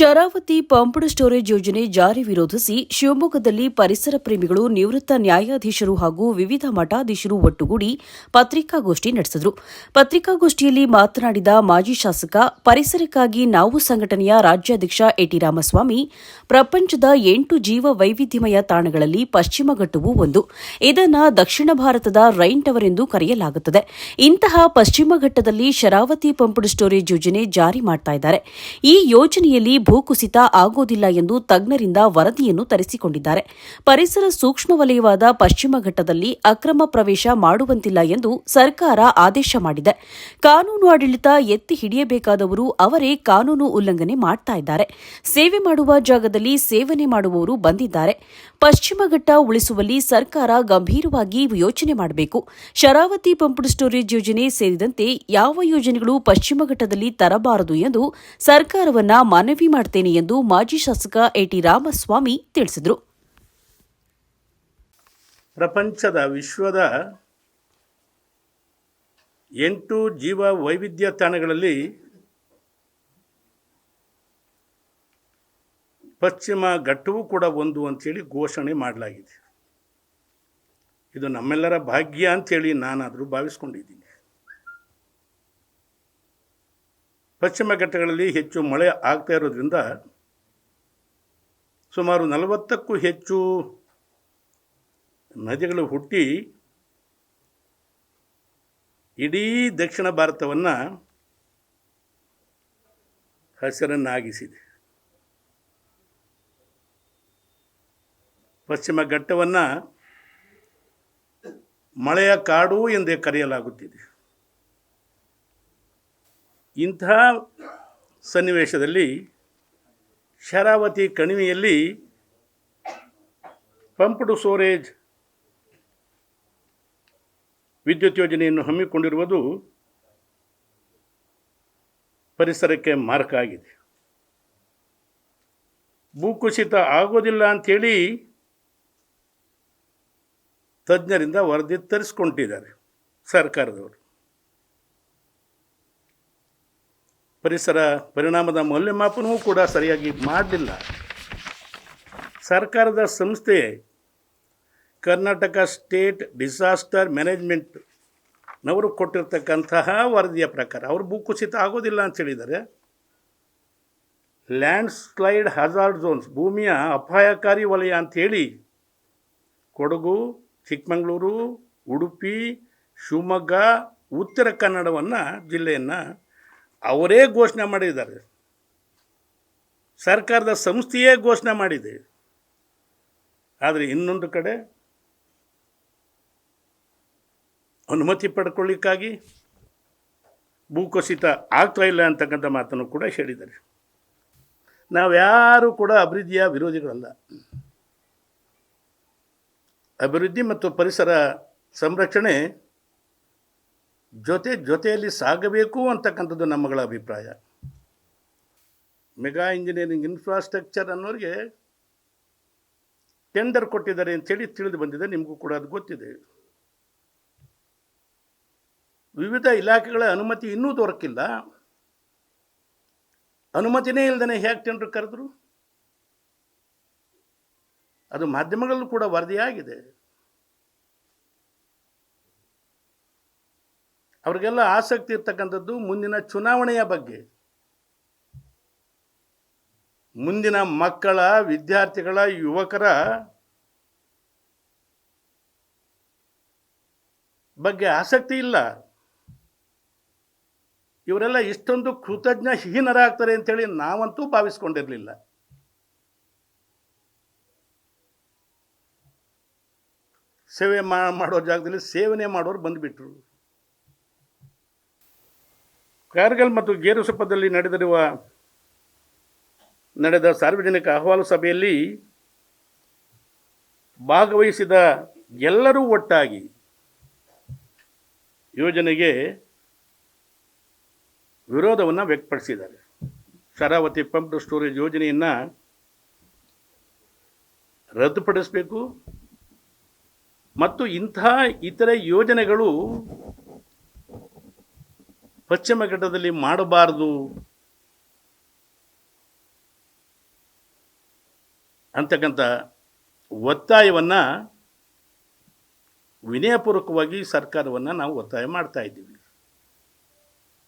Sharavati pumped storage ಯೋಜನೆ ಜಾರಿ ವಿರೋಧಿಸಿ ಶಿವಮೊಗ್ಗದಲ್ಲಿ ಪರಿಸರ ಪ್ರೇಮಿಗಳು ನಿವೃತ್ತ ನ್ಯಾಯಾಧೀಶರು ಹಾಗೂ ವಿವಿಧ ಮಠಾಧೀಶರು ಒಟ್ಟುಗೂಡಿ ಪತ್ರಿಕಾಗೋಷ್ಠಿ ನಡೆಸಿದರು. ಪತ್ರಿಕಾಗೋಷ್ಠಿಯಲ್ಲಿ ಮಾತನಾಡಿದ ಮಾಜಿ ಶಾಸಕ, ಪರಿಸರಕ್ಕಾಗಿ ನಾವು ಸಂಘಟನೆಯ ರಾಜ್ಯಾಧ್ಯಕ್ಷ ಎಟಿ ರಾಮಸ್ವಾಮಿ, ಪ್ರಪಂಚದ ಎಂಟು ಜೀವ ವೈವಿಧ್ಯಮಯ ತಾಣಗಳಲ್ಲಿ ಪಶ್ಚಿಮ ಘಟ್ಟವೂ ಒಂದು. ಇದನ್ನು ದಕ್ಷಿಣ ಭಾರತದ ರೈನ್ ಟವರ್ ಎಂದು ಕರೆಯಲಾಗುತ್ತದೆ. ಇಂತಹ ಪಶ್ಚಿಮ ಘಟ್ಟದಲ್ಲಿ ಶರಾವತಿ ಪಂಪ್ಡ್ ಸ್ಟೋರೇಜ್ ಯೋಜನೆ ಜಾರಿ ಮಾಡ್ತಾ ಇದ್ದಾರೆ. ಈ ಯೋಜನೆಯಲ್ಲಿ ಭೂಕುಸಿತ ಆಗೋದಿಲ್ಲ ಎಂದು ತಜ್ಞರಿಂದ ವರದಿಯನ್ನು ತರಿಸಿಕೊಂಡಿದ್ದಾರೆ. ಪರಿಸರ ಸೂಕ್ಷ್ಮ ವಲಯವಾದ ಪಶ್ಚಿಮ ಘಟ್ಟದಲ್ಲಿ ಅಕ್ರಮ ಪ್ರವೇಶ ಮಾಡುವಂತಿಲ್ಲ ಎಂದು ಸರ್ಕಾರ ಆದೇಶ ಮಾಡಿದೆ. ಕಾನೂನು ಆಡಳಿತ ಎತ್ತಿ ಹಿಡಿಯಬೇಕಾದವರು ಅವರೇ ಕಾನೂನು ಉಲ್ಲಂಘನೆ ಮಾಡ್ತಾ ಇದ್ದಾರೆ. ಸೇವೆ ಮಾಡುವ ಜಾಗದಲ್ಲಿ ಸೇವನೆ ಮಾಡುವವರು ಬಂದಿದ್ದಾರೆ. ಪಶ್ಚಿಮ ಘಟ್ಟ ಉಳಿಸುವಲ್ಲಿ ಸರ್ಕಾರ ಗಂಭೀರವಾಗಿ ಯೋಚನೆ ಮಾಡಬೇಕು. ಶರಾವತಿ ಪಂಪ್ಡ್ ಸ್ಟೋರೇಜ್ ಯೋಜನೆ ಸೇರಿದಂತೆ ಯಾವ ಯೋಜನೆಗಳು ಪಶ್ಚಿಮ ಘಟ್ಟದಲ್ಲಿ ತರಬಾರದು ಎಂದು ಸರ್ಕಾರವನ್ನ ಮನವಿ ಮಾಡುತ್ತೇನೆ ಎಂದು ಮಾಜಿ ಶಾಸಕ ಎಟಿ ರಾಮಸ್ವಾಮಿ ತಿಳಿಸಿದರು. ಪ್ರಪಂಚದ ವಿಶ್ವದ ಎಂಟು ಜೀವ ವೈವಿಧ್ಯ ತಾಣಗಳಲ್ಲಿ ಪಶ್ಚಿಮ ಘಟ್ಟವೂ ಕೂಡ ಒಂದು ಅಂಥೇಳಿ ಘೋಷಣೆ ಮಾಡಲಾಗಿದೆ. ಇದು ನಮ್ಮೆಲ್ಲರ ಭಾಗ್ಯ ಅಂಥೇಳಿ ನಾನಾದರೂ ಭಾವಿಸ್ಕೊಂಡಿದ್ದೀನಿ. ಪಶ್ಚಿಮ ಘಟ್ಟಗಳಲ್ಲಿ ಹೆಚ್ಚು ಮಳೆ ಆಗ್ತಾ ಇರೋದ್ರಿಂದ ಸುಮಾರು ನಲವತ್ತಕ್ಕೂ ಹೆಚ್ಚು ನದಿಗಳು ಹುಟ್ಟಿ ಇಡೀ ದಕ್ಷಿಣ ಭಾರತವನ್ನು ಹಸಿರನ್ನಾಗಿಸಿದೆ. ಪಶ್ಚಿಮ ಘಟ್ಟವನ್ನು ಮಳೆಯ ಕಾಡು ಎಂದೇ ಕರೆಯಲಾಗುತ್ತಿದೆ. ಇಂತಹ ಸನ್ನಿವೇಶದಲ್ಲಿ ಶರಾವತಿ ಕಣಿವೆಯಲ್ಲಿ ಪಂಪ್ಡ್ ಸ್ಟೋರೇಜ್ ವಿದ್ಯುತ್ ಯೋಜನೆಯನ್ನು ಹಮ್ಮಿಕೊಂಡಿರುವುದು ಪರಿಸರಕ್ಕೆ ಮಾರಕ ಆಗಿದೆ. ಭೂಕುಸಿತ ಆಗೋದಿಲ್ಲ ಅಂಥೇಳಿ ತಜ್ಞರಿಂದ ವರದಿ ತರಿಸ್ಕೊಂಡಿದ್ದಾರೆ ಸರ್ಕಾರದವರು. ಪರಿಸರ ಪರಿಣಾಮದ ಮೌಲ್ಯಮಾಪನವೂ ಕೂಡ ಸರಿಯಾಗಿ ಮಾಡಲಿಲ್ಲ. ಸರ್ಕಾರದ ಸಂಸ್ಥೆ ಕರ್ನಾಟಕ ಸ್ಟೇಟ್ ಡಿಸಾಸ್ಟರ್ ಮ್ಯಾನೇಜ್ಮೆಂಟ್ ನವರು ಕೊಟ್ಟಿರ್ತಕ್ಕಂತಹ ವರದಿಯ ಪ್ರಕಾರ, ಅವರು ಭೂಕುಸಿತ ಆಗೋದಿಲ್ಲ ಅಂತ ಹೇಳಿದ್ದಾರೆ. ಲ್ಯಾಂಡ್ ಸ್ಲೈಡ್ ಹಜಾರ್ಡ್ ಝೋನ್ಸ್, ಭೂಮಿಯ ಅಪಾಯಕಾರಿ ವಲಯ ಅಂಥೇಳಿ ಕೊಡಗು, ಚಿಕ್ಕಮಗಳೂರು, ಉಡುಪಿ, ಶಿವಮೊಗ್ಗ, ಉತ್ತರ ಕನ್ನಡವನ್ನು ಜಿಲ್ಲೆಯನ್ನು ಅವರೇ ಘೋಷಣೆ ಮಾಡಿದ್ದಾರೆ. ಸರ್ಕಾರದ ಸಂಸ್ಥೆಯೇ ಘೋಷಣೆ ಮಾಡಿದೆ. ಆದರೆ ಇನ್ನೊಂದು ಕಡೆ ಅನುಮತಿ ಪಡ್ಕೊಳ್ಳಿಕ್ಕಾಗಿ ಭೂಕುಸಿತ ಆಗ್ತಾ ಇಲ್ಲ ಅಂತಕ್ಕಂಥ ಮಾತನ್ನು ಕೂಡ ಹೇಳಿದ್ದಾರೆ. ನಾವ್ಯಾರೂ ಕೂಡ ಅಭಿವೃದ್ಧಿಯ ವಿರೋಧಿಗಳಲ್ಲ. ಅಭಿವೃದ್ಧಿ ಮತ್ತು ಪರಿಸರ ಸಂರಕ್ಷಣೆ ಜೊತೆ, ಜೊತೆಯಲ್ಲಿ ಸಾಗಬೇಕು ಅಂತಕ್ಕಂಥದ್ದು ನಮ್ಮಗಳ ಅಭಿಪ್ರಾಯ. ಮೆಗಾ ಇಂಜಿನಿಯರಿಂಗ್ ಇನ್ಫ್ರಾಸ್ಟ್ರಕ್ಚರ್ ಅನ್ನೋರಿಗೆ ಟೆಂಡರ್ ಕೊಟ್ಟಿದ್ದಾರೆ ಅಂತೇಳಿ ತಿಳಿದು ಬಂದಿದೆ, ನಿಮಗೂ ಕೂಡ ಅದು ಗೊತ್ತಿದೆ. ವಿವಿಧ ಇಲಾಖೆಗಳ ಅನುಮತಿ ಇನ್ನೂ ದೊರಕಿಲ್ಲ. ಅನುಮತಿನೇ ಇಲ್ಲದೇ ಹೇಗೆ ಟೆಂಡರ್ ಕರೆದ್ರು? ಅದು ಮಾಧ್ಯಮಗಳಲ್ಲೂ ಕೂಡ ವರದಿಯಾಗಿದೆ. ಅವ್ರಿಗೆಲ್ಲ ಆಸಕ್ತಿ ಇರ್ತಕ್ಕಂಥದ್ದು ಮುಂದಿನ ಚುನಾವಣೆಯ ಬಗ್ಗೆ. ಮುಂದಿನ ಮಕ್ಕಳ, ವಿದ್ಯಾರ್ಥಿಗಳ, ಯುವಕರ ಬಗ್ಗೆ ಆಸಕ್ತಿ ಇಲ್ಲ. ಇವರೆಲ್ಲ ಇಷ್ಟೊಂದು ಕೃತಜ್ಞ ಹೀನರಾಗ್ತಾರೆ ಅಂತೇಳಿ ನಾವಂತೂ ಭಾವಿಸ್ಕೊಂಡಿರಲಿಲ್ಲ. ಸೇವೆ ಮಾಡೋ ಜಾಗದಲ್ಲಿ ಸೇವನೆ ಮಾಡೋರು ಬಂದುಬಿಟ್ರು. ಕಾರ್ಗಲ್ ಮತ್ತು ಗೇರುಸಪದಲ್ಲಿ ನಡೆದಿರುವ, ನಡೆದ ಸಾರ್ವಜನಿಕ ಅಹವಾಲು ಸಭೆಯಲ್ಲಿ ಭಾಗವಹಿಸಿದ ಎಲ್ಲರೂ ಒಟ್ಟಾಗಿ ಯೋಜನೆಗೆ ವಿರೋಧವನ್ನು ವ್ಯಕ್ತಪಡಿಸಿದ್ದಾರೆ. ಶರಾವತಿ ಪಂಪ್ ಸ್ಟೋರೇಜ್ ಯೋಜನೆಯನ್ನು ರದ್ದುಪಡಿಸಬೇಕು. ಮತ್ತು ಇಂತಹ ಇತರೆ ಯೋಜನೆಗಳು ಪಶ್ಚಿಮ ಘಟ್ಟದಲ್ಲಿ ಮಾಡಬಾರದು. ಅಂತಕ್ಕಂಥ ಒತ್ತಾಯವನ್ನು ವಿನಯಪೂರ್ವಕವಾಗಿ ಸರ್ಕಾರವನ್ನು ನಾವು ಒತ್ತಾಯ ಮಾಡ್ತಾ ಇದ್ದೀವಿ.